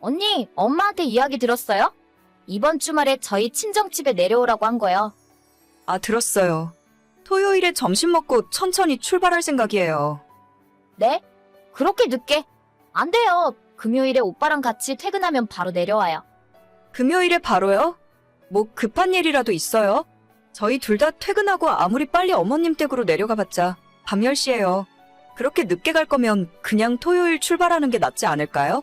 언니, 엄마한테 이야기 들었어요? 이번 주말에 저희 친정집에 내려오라고 한 거요. 아, 들었어요. 토요일에 점심 먹고 천천히 출발할 생각이에요. 네? 그렇게 늦게? 안 돼요. 금요일에 오빠랑 같이 퇴근하면 바로 내려와요. 금요일에 바로요? 뭐 급한 일이라도 있어요? 저희 둘 다 퇴근하고 아무리 빨리 어머님 댁으로 내려가 봤자 밤 10시에요. 그렇게 늦게 갈 거면 그냥 토요일 출발하는 게 낫지 않을까요?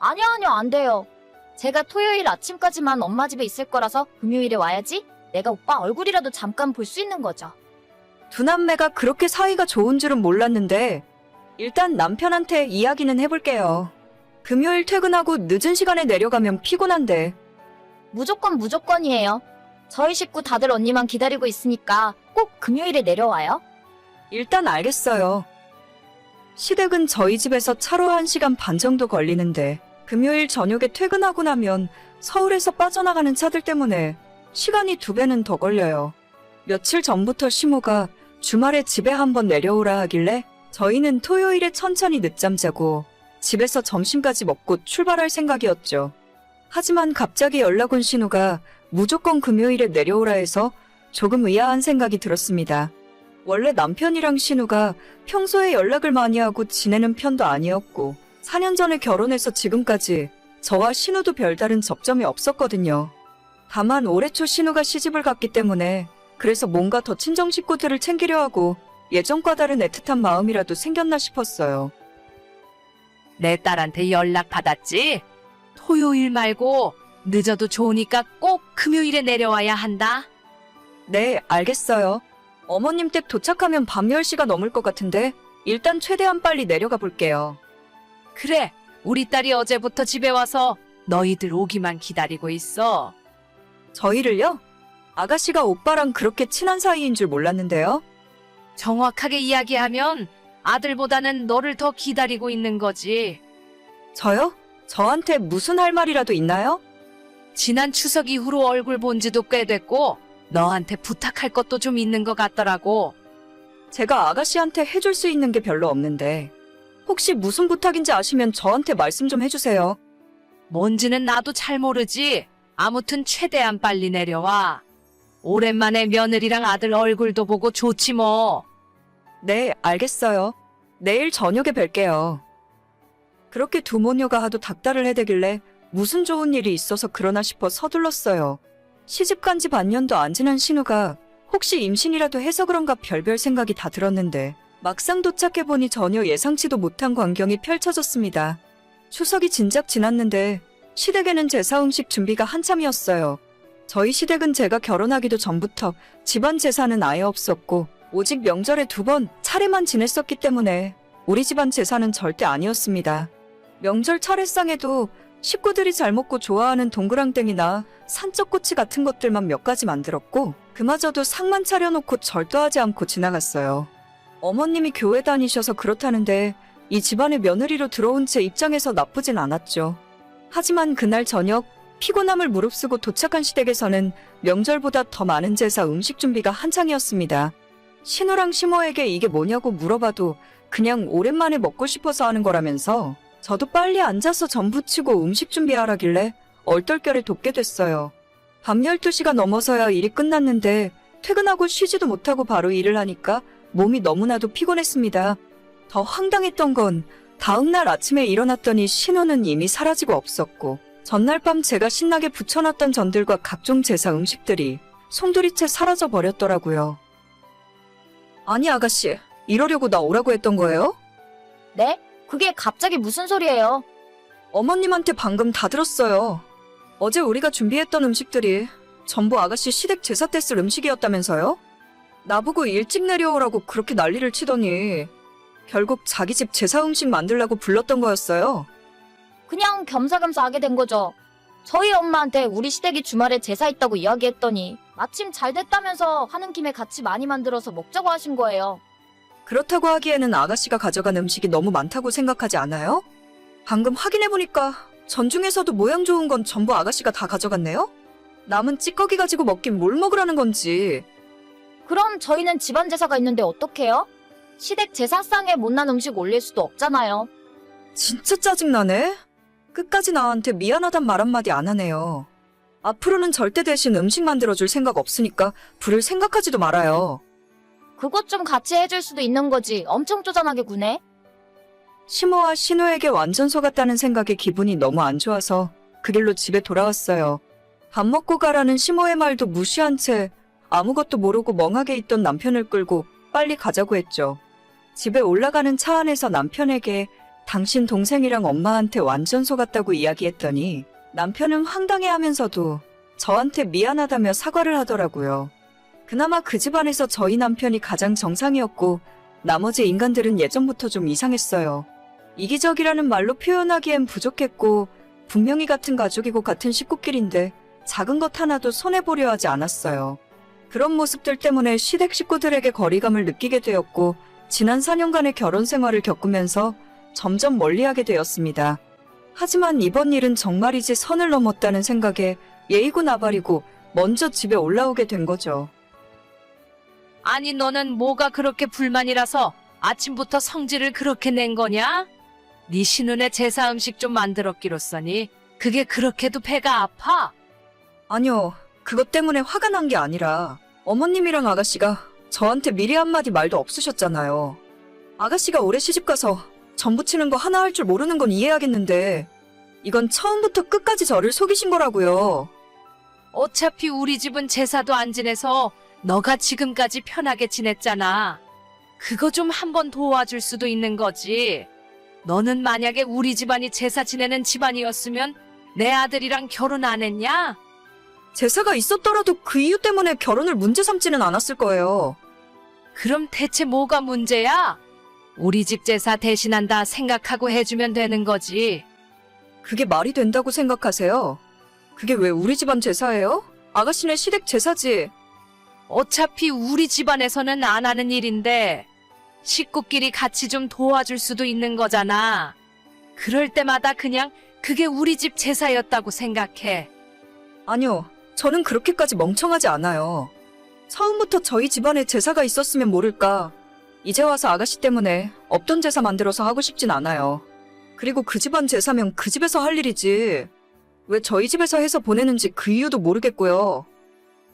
아니요, 아니요, 안 돼요. 제가 토요일 아침까지만 엄마 집에 있을 거라서 금요일에 와야지 내가 오빠 얼굴이라도 잠깐 볼 수 있는 거죠. 두 남매가 그렇게 사이가 좋은 줄은 몰랐는데 일단 남편한테 이야기는 해볼게요. 금요일 퇴근하고 늦은 시간에 내려가면 피곤한데 무조건 무조건이에요. 저희 식구 다들 언니만 기다리고 있으니까 꼭 금요일에 내려와요. 일단 알겠어요. 시댁은 저희 집에서 차로 1시간 반 정도 걸리는데 금요일 저녁에 퇴근하고 나면 서울에서 빠져나가는 차들 때문에 시간이 두 배는 더 걸려요. 며칠 전부터 시모가 주말에 집에 한번 내려오라 하길래 저희는 토요일에 천천히 늦잠 자고 집에서 점심까지 먹고 출발할 생각이었죠. 하지만 갑자기 연락 온 신우가 무조건 금요일에 내려오라 해서 조금 의아한 생각이 들었습니다. 원래 남편이랑 신우가 평소에 연락을 많이 하고 지내는 편도 아니었고 4년 전에 결혼해서 지금까지 저와 신우도 별다른 접점이 없었거든요. 다만 올해 초 신우가 시집을 갔기 때문에 그래서 뭔가 더 친정 식구들을 챙기려 하고 예전과 다른 애틋한 마음이라도 생겼나 싶었어요. 내 딸한테 연락 받았지? 토요일 말고 늦어도 좋으니까 꼭 금요일에 내려와야 한다. 네, 알겠어요. 어머님 댁 도착하면 밤 10시가 넘을 것 같은데 일단 최대한 빨리 내려가 볼게요. 그래, 우리 딸이 어제부터 집에 와서 너희들 오기만 기다리고 있어. 저희를요? 아가씨가 오빠랑 그렇게 친한 사이인 줄 몰랐는데요. 정확하게 이야기하면 아들보다는 너를 더 기다리고 있는 거지. 저요? 저한테 무슨 할 말이라도 있나요? 지난 추석 이후로 얼굴 본 지도 꽤 됐고 너한테 부탁할 것도 좀 있는 것 같더라고. 제가 아가씨한테 해줄 수 있는 게 별로 없는데 혹시 무슨 부탁인지 아시면 저한테 말씀 좀 해주세요. 뭔지는 나도 잘 모르지. 아무튼 최대한 빨리 내려와. 오랜만에 며느리랑 아들 얼굴도 보고 좋지 뭐. 네, 알겠어요. 내일 저녁에 뵐게요. 그렇게 두 모녀가 하도 닥달을 해대길래 무슨 좋은 일이 있어서 그러나 싶어 서둘렀어요. 시집 간 지 반년도 안 지난 신우가 혹시 임신이라도 해서 그런가 별별 생각이 다 들었는데 막상 도착해보니 전혀 예상치도 못한 광경이 펼쳐졌습니다. 추석이 진작 지났는데 시댁에는 제사 음식 준비가 한참이었어요. 저희 시댁은 제가 결혼하기도 전부터 집안 제사는 아예 없었고 오직 명절에 두 번 차례만 지냈었기 때문에 우리 집안 제사는 절대 아니었습니다. 명절 차례상에도 식구들이 잘 먹고 좋아하는 동그랑땡이나 산적꼬치 같은 것들만 몇 가지 만들었고 그마저도 상만 차려놓고 절도하지 않고 지나갔어요. 어머님이 교회 다니셔서 그렇다는데 이 집안의 며느리로 들어온 제 입장에서 나쁘진 않았죠. 하지만 그날 저녁 피곤함을 무릅쓰고 도착한 시댁에서는 명절보다 더 많은 제사 음식 준비가 한창이었습니다. 신우랑 시모에게 이게 뭐냐고 물어봐도 그냥 오랜만에 먹고 싶어서 하는 거라면서 저도 빨리 앉아서 전 부치고 음식 준비하라길래 얼떨결에 돕게 됐어요. 밤 12시가 넘어서야 일이 끝났는데 퇴근하고 쉬지도 못하고 바로 일을 하니까 몸이 너무나도 피곤했습니다. 더 황당했던 건 다음날 아침에 일어났더니 신우는 이미 사라지고 없었고 전날 밤 제가 신나게 붙여놨던 전들과 각종 제사 음식들이 송두리째 사라져 버렸더라고요. 아니 아가씨, 이러려고 나 오라고 했던 거예요? 네? 그게 갑자기 무슨 소리예요? 어머님한테 방금 다 들었어요. 어제 우리가 준비했던 음식들이 전부 아가씨 시댁 제사 때 쓸 음식이었다면서요? 나보고 일찍 내려오라고 그렇게 난리를 치더니 결국 자기 집 제사 음식 만들라고 불렀던 거였어요. 그냥 겸사겸사 하게 된 거죠. 저희 엄마한테 우리 시댁이 주말에 제사 있다고 이야기했더니 마침 잘 됐다면서 하는 김에 같이 많이 만들어서 먹자고 하신 거예요. 그렇다고 하기에는 아가씨가 가져간 음식이 너무 많다고 생각하지 않아요? 방금 확인해보니까 전중에서도 모양 좋은 건 전부 아가씨가 다 가져갔네요? 남은 찌꺼기 가지고 먹긴 뭘 먹으라는 건지. 그럼 저희는 집안 제사가 있는데 어떡해요? 시댁 제사상에 못난 음식 올릴 수도 없잖아요. 진짜 짜증나네? 끝까지 나한테 미안하단 말 한마디 안 하네요. 앞으로는 절대 대신 음식 만들어줄 생각 없으니까 부를 생각하지도 말아요. 그것 좀 같이 해줄 수도 있는 거지. 엄청 쪼잔하게 구네. 시모와 신우에게 완전 속았다는 생각에 기분이 너무 안 좋아서 그 길로 집에 돌아왔어요. 밥 먹고 가라는 시모의 말도 무시한 채 아무것도 모르고 멍하게 있던 남편을 끌고 빨리 가자고 했죠. 집에 올라가는 차 안에서 남편에게 당신 동생이랑 엄마한테 완전 속았다고 이야기했더니 남편은 황당해 하면서도 저한테 미안하다며 사과를 하더라고요. 그나마 그 집안에서 저희 남편이 가장 정상이었고 나머지 인간들은 예전부터 좀 이상했어요. 이기적이라는 말로 표현하기엔 부족했고 분명히 같은 가족이고 같은 식구끼리인데 작은 것 하나도 손해보려 하지 않았어요. 그런 모습들 때문에 시댁 식구들에게 거리감을 느끼게 되었고 지난 4년간의 결혼 생활을 겪으면서 점점 멀리하게 되었습니다. 하지만 이번 일은 정말이지 선을 넘었다는 생각에 예의고 나발이고 먼저 집에 올라오게 된 거죠. 아니 너는 뭐가 그렇게 불만이라서 아침부터 성질을 그렇게 낸 거냐? 네 신혼의 제사 음식 좀 만들었기로 써니 그게 그렇게도 배가 아파? 아니요, 그것 때문에 화가 난 게 아니라 어머님이랑 아가씨가 저한테 미리 한마디 말도 없으셨잖아요. 아가씨가 올해 시집가서 전 부치는 거 하나 할 줄 모르는 건 이해하겠는데 이건 처음부터 끝까지 저를 속이신 거라고요. 어차피 우리 집은 제사도 안 지내서 너가 지금까지 편하게 지냈잖아. 그거 좀 한번 도와줄 수도 있는 거지. 너는 만약에 우리 집안이 제사 지내는 집안이었으면 내 아들이랑 결혼 안 했냐? 제사가 있었더라도 그 이유 때문에 결혼을 문제 삼지는 않았을 거예요. 그럼 대체 뭐가 문제야? 우리 집 제사 대신한다 생각하고 해주면 되는 거지. 그게 말이 된다고 생각하세요? 그게 왜 우리 집안 제사예요? 아가씨네 시댁 제사지. 어차피 우리 집안에서는 안 하는 일인데 식구끼리 같이 좀 도와줄 수도 있는 거잖아. 그럴 때마다 그냥 그게 우리 집 제사였다고 생각해. 아니요, 저는 그렇게까지 멍청하지 않아요. 처음부터 저희 집안에 제사가 있었으면 모를까. 이제 와서 아가씨 때문에 없던 제사 만들어서 하고 싶진 않아요. 그리고 그 집안 제사면 그 집에서 할 일이지. 왜 저희 집에서 해서 보내는지 그 이유도 모르겠고요.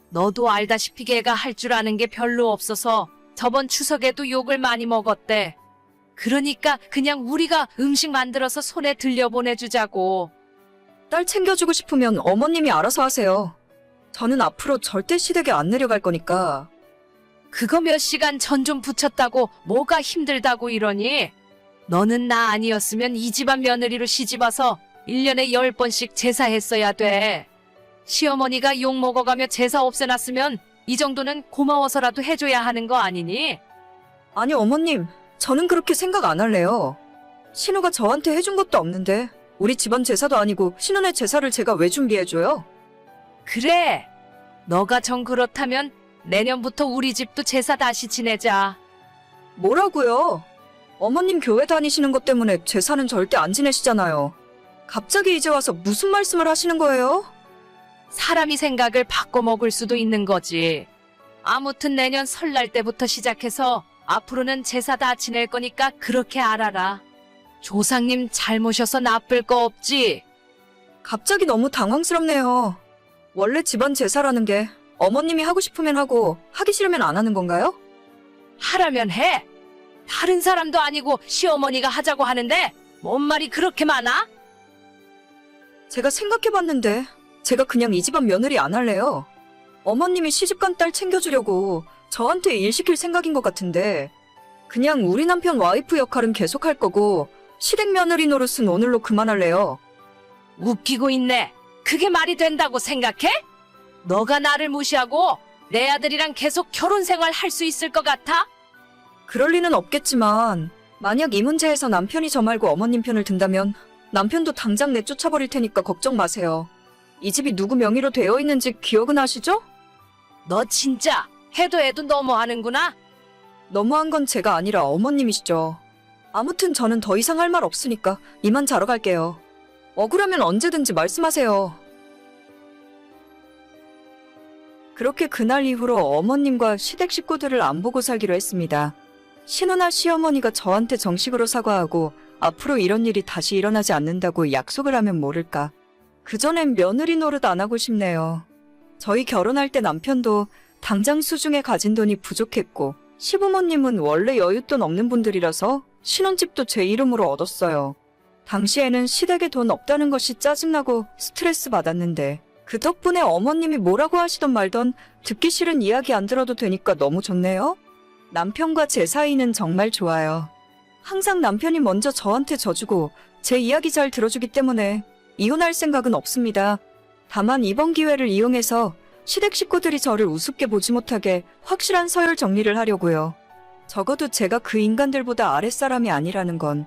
너도 알다시피 걔가 할 줄 아는 게 별로 없어서 저번 추석에도 욕을 많이 먹었대. 그러니까 그냥 우리가 음식 만들어서 손에 들려 보내주자고. 딸 챙겨주고 싶으면 어머님이 알아서 하세요. 저는 앞으로 절대 시댁에 안 내려갈 거니까. 그거 몇 시간 전 좀 붙였다고 뭐가 힘들다고 이러니? 너는 나 아니었으면 이 집안 며느리로 시집와서 1년에 10번씩 제사했어야 돼. 시어머니가 욕 먹어가며 제사 없애놨으면 이 정도는 고마워서라도 해줘야 하는 거 아니니? 아니, 어머님. 저는 그렇게 생각 안 할래요. 신우가 저한테 해준 것도 없는데, 우리 집안 제사도 아니고 신혼의 제사를 제가 왜 준비해줘요? 그래. 너가 정 그렇다면 내년부터 우리 집도 제사 다시 지내자. 뭐라고요? 어머님 교회 다니시는 것 때문에 제사는 절대 안 지내시잖아요. 갑자기 이제 와서 무슨 말씀을 하시는 거예요? 사람이 생각을 바꿔 먹을 수도 있는 거지. 아무튼 내년 설날 때부터 시작해서 앞으로는 제사 다 지낼 거니까 그렇게 알아라. 조상님 잘 모셔서 나쁠 거 없지? 갑자기 너무 당황스럽네요. 원래 집안 제사라는 게 어머님이 하고 싶으면 하고 하기 싫으면 안 하는 건가요? 하라면 해. 다른 사람도 아니고 시어머니가 하자고 하는데 뭔 말이 그렇게 많아? 제가 생각해봤는데 제가 그냥 이 집안 며느리 안 할래요. 어머님이 시집간 딸 챙겨주려고 저한테 일 시킬 생각인 것 같은데 그냥 우리 남편 와이프 역할은 계속 할 거고 시댁 며느리 노릇은 오늘로 그만할래요. 웃기고 있네. 그게 말이 된다고 생각해? 너가 나를 무시하고 내 아들이랑 계속 결혼 생활 할 수 있을 것 같아? 그럴 리는 없겠지만 만약 이 문제에서 남편이 저 말고 어머님 편을 든다면 남편도 당장 내쫓아버릴 테니까 걱정 마세요. 이 집이 누구 명의로 되어 있는지 기억은 하시죠? 너 진짜 해도 해도 너무하는구나. 너무한 건 제가 아니라 어머님이시죠. 아무튼 저는 더 이상 할 말 없으니까 이만 자러 갈게요. 억울하면 언제든지 말씀하세요. 그렇게 그날 이후로 어머님과 시댁 식구들을 안 보고 살기로 했습니다. 신혼아 시어머니가 저한테 정식으로 사과하고 앞으로 이런 일이 다시 일어나지 않는다고 약속을 하면 모를까. 그전엔 며느리 노릇 안 하고 싶네요. 저희 결혼할 때 남편도 당장 수중에 가진 돈이 부족했고 시부모님은 원래 여윳돈 없는 분들이라서 신혼집도 제 이름으로 얻었어요. 당시에는 시댁에 돈 없다는 것이 짜증나고 스트레스 받았는데 그 덕분에 어머님이 뭐라고 하시던 말던 듣기 싫은 이야기 안 들어도 되니까 너무 좋네요. 남편과 제 사이는 정말 좋아요. 항상 남편이 먼저 저한테 져주고 제 이야기 잘 들어주기 때문에 이혼할 생각은 없습니다. 다만 이번 기회를 이용해서 시댁 식구들이 저를 우습게 보지 못하게 확실한 서열 정리를 하려고요. 적어도 제가 그 인간들보다 아랫사람이 아니라는 건